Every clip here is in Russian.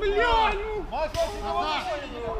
Бля, ну! Мать, мать,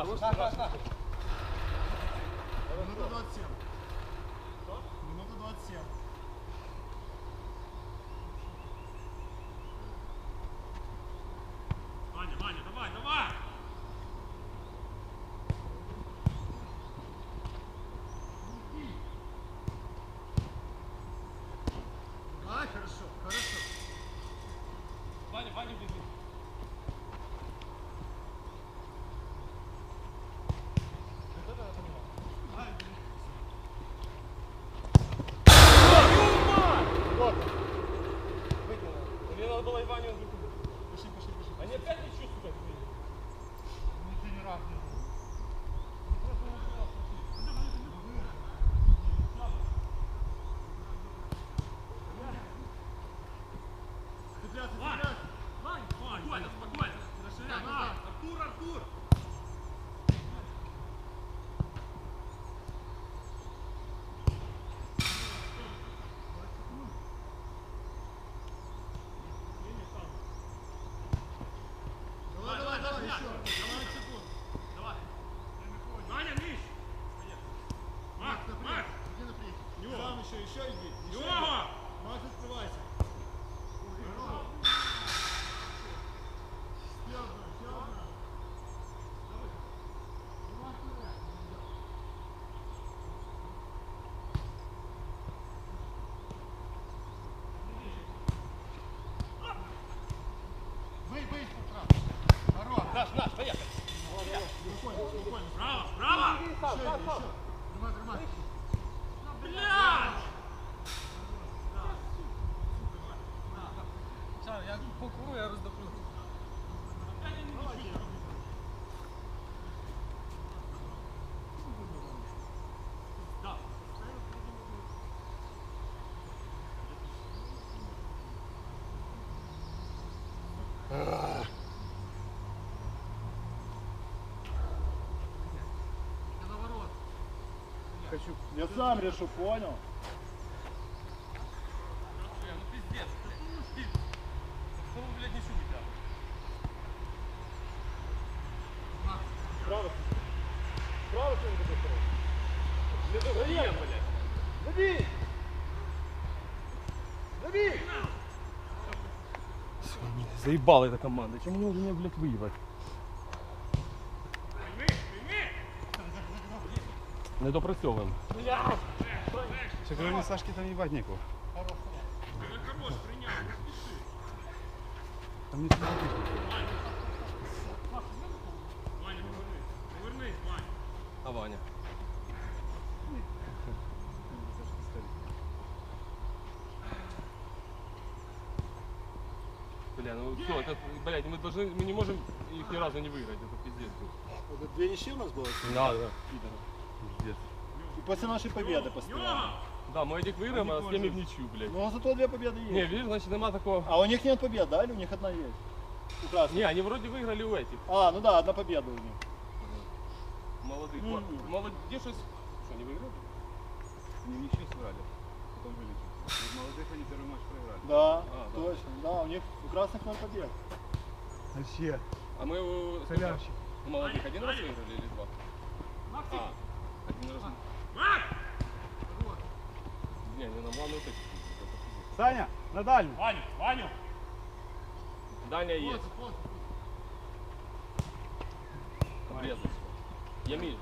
Нахуй, нахуй, нахуй. Минута 27. Минута 27. sure. 操 хочу. Я сам решу, понял? Заебал эта команда. Чем мне уже меня, блядь, выебать? Не допрацьовуємо. Ще кроме Сашки там ебать некого. Там не смотри. А Ваня? Бля, ну все, это, блядь, мы должны, мы не можем их ни разу не выиграть, это пиздец. Это две ничьи у нас было? Да, да. Пиздец. И после нашей победы постоянно. Да, мы этих выиграем, а с теми в ничью, блядь. Ну, зато две победы есть. Не, видишь, значит, нема такого. А у них нет побед, да? Или у них одна есть? У красных. Не, они вроде выиграли у этих. А, ну да, одна победа у них. Молодых. Мгм. Молодых. Что, не выиграли? Они в ничью сыграли. Потом вылетели. Молодых они первый матч проиграли. Да, А, да. точно. Да, у них у красных ноль побед. Вообще. А мы у Халявщик. у молодых один раз выиграли или два? А, Саня, на дальнюю. Ваню, Ваню! Дальняя есть. Обрезать. Ямиль.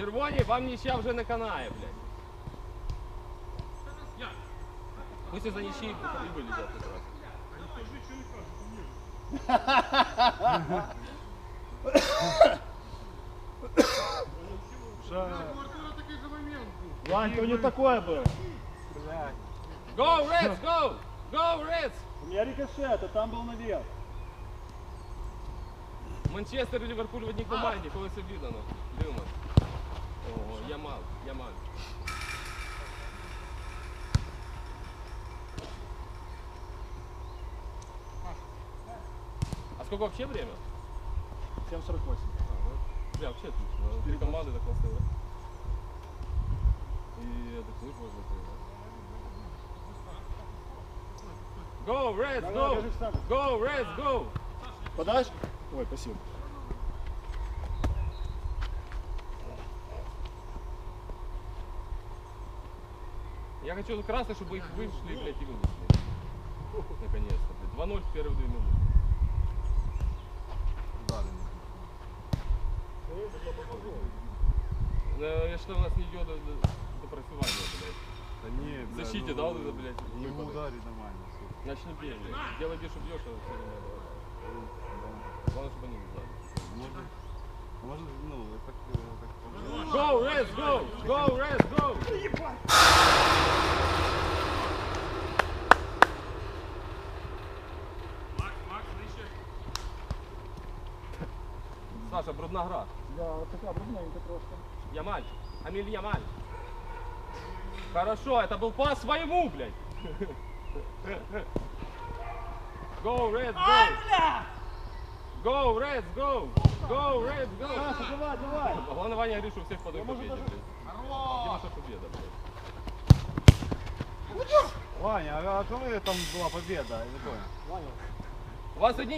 Червоні, вам нічия вже не канає, блядь. Пусть за нічі і вилізять якраз. Ванька, у них такое было. Go, Reds, go! Go, Reds! У меня рикошет, а там был наверх. Манчестер і Ліверпуль в одній команді, коли це віддано. Дивимось. А сколько вообще время? 7.48. Бля, вообще отлично. Три команды так классно. И отдохнуть можно было. Go, Reds, go! Go, Reds, go! Подашь? Ой, спасибо. Я хочу красный, чтобы их вышли, блядь, и вынесли. Наконец-то, блядь. 2-0 в первые две минуты. Ну, я что у нас не идет до, до, просевания, блядь. Да не, В защите, да, вот это, блядь, Не удари нормально. Значит, не бей, блядь. Делай бьешь, а все равно. Главное, чтобы они не знали. Можно, можно, ну, э, так. Go, Reds, go! Go, Reds, go! Саша, брудна гра. Да, така брудненька трошки. Ямаль. Амиль Ямаль. Хорошо, это был пас своему, блядь. Go, Reds, go! Go, Reds, go! Go, Reds, go! Саша, давай, давай. Главное, Ваня говорит, что всех по одной Я, может, победе, даже- блядь. Где наша победа? Ваня, а коли там була победа? Я не понял. Ваня. У вас одни